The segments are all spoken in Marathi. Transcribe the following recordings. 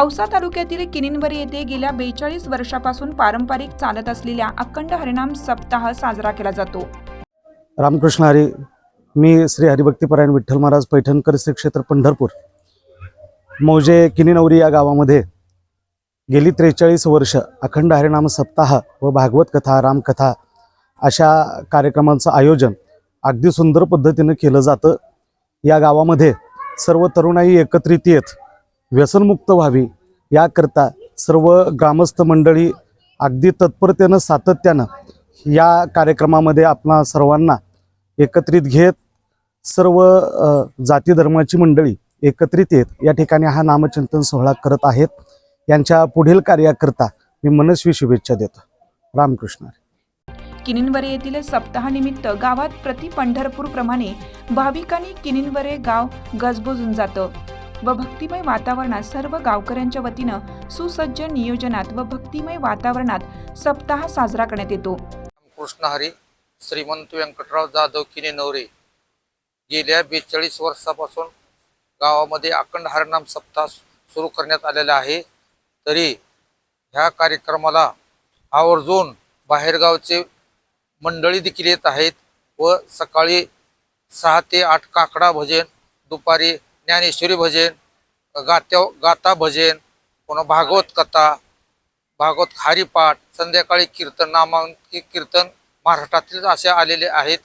औसा तालुक्यातील किनिनवर येथे गेल्या बेचाळीस वर्षापासून पारंपरिक चालत असलेल्या अखंड हरिनाम सप्ताह साजरा केला जातो. रामकृष्ण हरी मी श्री हरिभक्तीपरायण विठ्ठल महाराज पैठणकर श्री क्षेत्र पंढरपूर मौजे किनिनवरी या गावामध्ये गेली त्रेचाळीस वर्ष अखंड हरिनाम सप्ताह व भागवत कथा रामकथा अशा कार्यक्रमांचं आयोजन अगदी सुंदर पद्धतीनं केलं जातं. या गावामध्ये सर्व तरुणाई एकत्रित येत व्यसनमुक्त व्हावी याकरता सर्व ग्रामस्थ मंडळी अगदी तत्परतेनं सातत्यानं या कार्यक्रमामध्ये आपणा सर्वांना एकत्रित घेत सर्व जाती धर्माची मंडळी एकत्रित येत या ठिकाणी हा नामचिंतन सोहळा करत आहेत. यांच्या पुढील कार्याकरता मी मनस्वी शुभेच्छा देतो. रामकृष्ण किनिनवरे येथील सप्ताहानिमित्त गावात प्रति पंढरपूर प्रमाणे भाविकांनी किनिनवरे गाव गजबजून जातं. व भक्तिमय वातावरणात सर्व गावकऱ्यांच्या वतीनं सुसज्ज नियोजनात व भक्तिमय वातावरणात सप्ताह साजरा करण्यात येतो. कृष्ण हरी श्रीमंत व्यंकटराव जाधव किने नवरे. गेल्या बेचाळीस वर्षापासून गावामध्ये अखंड हरनाम सप्ताह सुरू करण्यात आलेला आहे. तरी ह्या कार्यक्रमाला आवर्जून बाहेरगावचे मंडळी देखील येत आहेत व सकाळी सहा ते आठ काकडा भजन दुपारी ज्ञानेश्वरी भजन गात्या गाता भजन पुन्हा भागवत कथा भागवत हरिपाठ संध्याकाळी कीर्तन नामांकित कीर्तन महाराष्ट्रातील असे आलेले आहेत.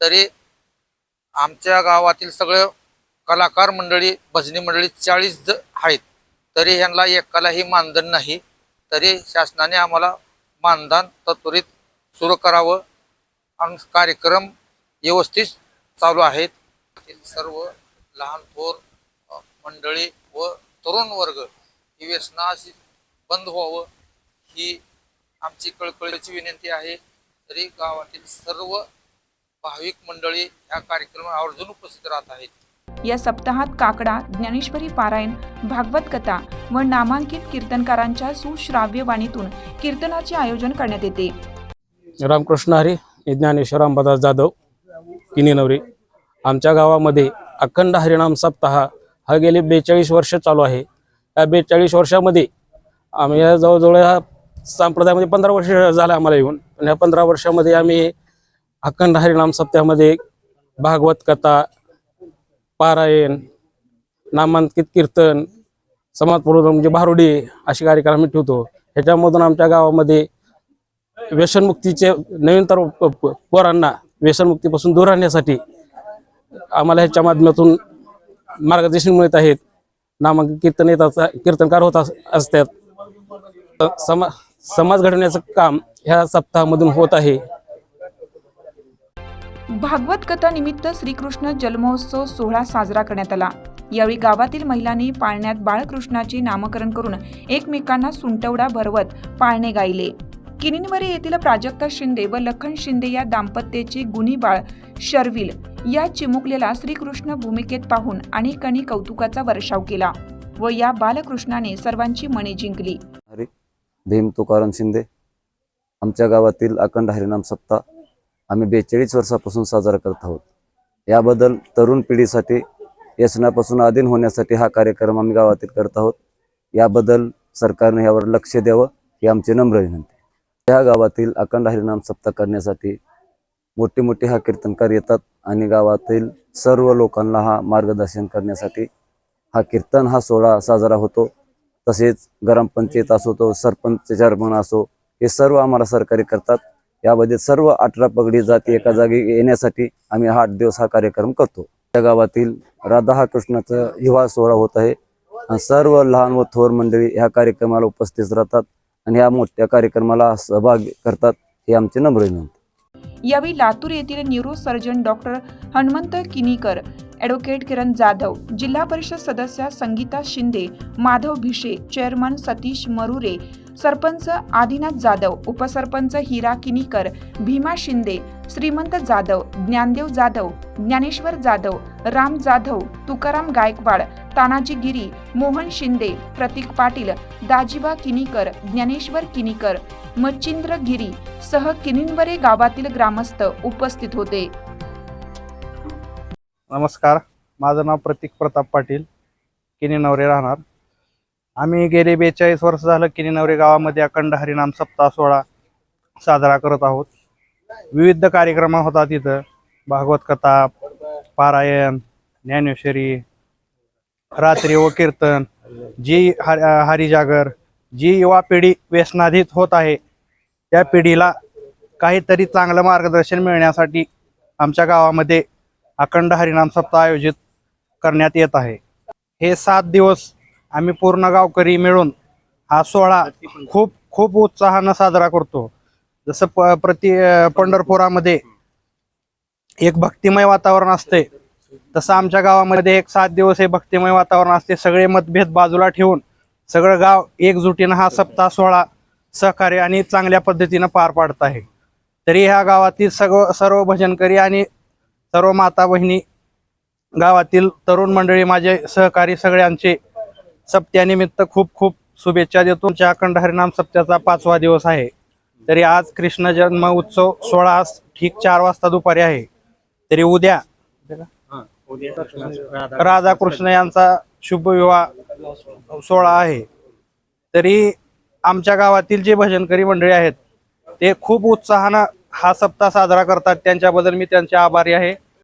तरी आमच्या गावातील सगळे कलाकार मंडळी भजनी मंडळी चाळीस ज आहेत. तरी ह्यांना एकालाही मानधन नाही. तरी शासनाने आम्हाला मानधन त्वरित सुरू करावं. आणि कार्यक्रम व्यवस्थित चालू आहेत सर्व लहान थोर मंडळी व तरुण वर्ग ही व्यसनाशी बंद व्हावं ही आमची कळकळीची विनंती आहे. तरी गावातील सर्व भाविक मंडळी ह्या कार्यक्रमात आवर्जून उपस्थित राहत आहेत. या सप्ताहात काकडा ज्ञानेश्वरी पारायण भागवत कथा व नामांकित कीर्तनकारांच्या सुश्राव्य वाणीतून कीर्तनाचे आयोजन करण्यात येते. रामकृष्ण हरी ज्ञानेश्वर अंबादास जाधव किनीनवरी आमच्या गावामध्ये अखंड हरिनाम सप्ताह हा गेले बेचाळीस वर्ष चालू आहे. या बेचाळीस वर्षामध्ये आम्ही या जवळजवळ ह्या संप्रदायामध्ये पंधरा वर्ष झालं आम्हाला येऊन. आणि ह्या पंधरा वर्षामध्ये आम्ही अखंड हरिनाम सप्ताहामध्ये भागवत कथा पारायण नामांकित कीर्तन समाजपूर्वक म्हणजे भारुडी असे कार्यक्रम आम्ही ठेवतो. ह्याच्यामधून आमच्या गावामध्ये व्यसनमुक्तीचे नवीन तर पोरांना व्यसनमुक्तीपासून दूर राहण्यासाठी आम्हाला ह्याच्या माध्यमातून मार्गदर्शन मिळत आहेत. नामांकित कीर्तन येतात कीर्तनकार होत असतात. समा समाज घडवण्याचं काम ह्या सप्ताहामधून होत आहे. भागवत कथा निमित्त श्रीकृष्ण जन्मोत्सव सोहळा साजरा करण्यात आला. यावेळी गावातील महिलांनी पाळण्यात बाळकृष्णाचे नामकरण करून एकमेकांना सुंटवडा भरवत पाळणे गायले. किनिनवरे येथील प्राजक्ता शिंदे व लखन शिंदे या दाम्पत्याचे गुणी बाळ शर्विल या चिमुकलेला श्रीकृष्ण भूमिकेत पाहून अनेकांनी कौतुकाचा वर्षाव केला व या बालकृष्णाने सर्वांची मने जिंकली. हरी भीम तुकाराम शिंदे आमच्या गावातील अखंड हरिनाम सप्ताह आम्ही बेचाळीस वर्षापासून साजरा करत आहोत. याबद्दल तरुण पिढीसाठी व्यसनापासून अधीन होण्यासाठी हा कार्यक्रम आम्ही गावातील करत आहोत. याबद्दल सरकारने यावर लक्ष द्यावं ही आमची नम्र विनंती या गावातील अखंड हरिनाम सप्ताह करण्यासाठी मोठे मोठे हा कीर्तनकार येतात. आणि गावातील सर्व लोकांना हा मार्गदर्शन करण्यासाठी हा कीर्तन हा सोहळा साजरा होतो. तसेच ग्रामपंचायत असो तो सरपंच चेअरमन असो हे सर्व आम्हाला सहकार्य करतात. यामध्ये सर्व अठरा पगडी जाती एका जागी येण्यासाठी आम्ही हा आठ दिवस हा कार्यक्रम करतो. त्या गावातील राधा हा कृष्णाचा विवाह सोहळा होत आहे. आणि सर्व लहान व थोर मंडळी ह्या कार्यक्रमाला उपस्थित राहतात आणि ह्या मोठ्या कार्यक्रमाला सहभाग करतात ही आमची नम्र विनंती. यावेळी लातूर येथील neuro surgeon doctor Hanumant Kinikar advocate Kiran Jadhav जिल्हा परिषद सदस्या संगीता शिंदे माधव भिशे चेअरमन सतीश मरुरे सरपंच आदिनाथ जाधव उपसरपंच हिरा किनीकर भीमा शिंदे श्रीमंत जाधव ज्ञानदेव जाधव ज्ञानेश्वर जाधव राम जाधव तुकाराम गायकवाड तानाजी गिरी मोहन शिंदे प्रतीक पाटील दाजिबा किनीकर ज्ञानेश्वर किनीकर मच्छिंद्र गिरी सह किनिनवरे गावातील ग्रामस्थ उपस्थित होते. नमस्कार माझं नाव प्रतीक प्रताप पाटील किनिनवरे राहणार. आम्ही गेले बेचाळीस वर्ष झालं किनिनवरे गावामध्ये अखंड हरिनाम सप्ताह सोहळा साजरा करत आहोत. विविध कार्यक्रम होतात तिथं भागवत कथा पारायण ज्ञानेश्वरी रात्री व कीर्तन जी हर हरिजागर जी युवा पिढी व्यसनाधीत होत आहे त्या पिढीला काहीतरी चांगलं मार्गदर्शन मिळण्यासाठी आमच्या गावामध्ये अखंड हरिनाम सप्ताह आयोजित करण्यात येत आहे. हे सात दिवस आम्ही पूर्ण गावकरी मिळून हा सोहळा खूप खूप उत्साहानं साजरा करतो. जसं प प्रति पंढरपुरामध्ये एक भक्तिमय वातावरण असते तसं आमच्या गावामध्ये एक सात दिवस हे भक्तिमय वातावरण असते. सगळे मतभेद बाजूला ठेवून सगळं गाव एकजुटीनं हा सप्ताह सोहळा सहकार्य आणि चांगल्या पद्धतीनं पार पाडत आहे. तरी ह्या गावातील सर्व सर्व भजनकरी आणि सर्व माता बहिणी गावातील तरुण मंडळी माझे सहकारी सगळ्यांचे सप्त्यानिमित्त खूप खूप शुभेच्छा देतो. तुमच्या अखंड हरिनाम सप्त्याचा पाचवा दिवस आहे. तरी आज कृष्ण जन्म उत्सव सोळा ठीक चार वाजता दुपारी आहे. तरी उद्या राधा कृष्ण यांचा शुभविवाह सोहळा आहे. तरी आमच्या गावातील जे भजनकरी मंडळी आहेत ते खूप उत्साहानं हा सप्ताह साजरा करतात. त्यांच्याबद्दल मी त्यांचे आभारी आहे.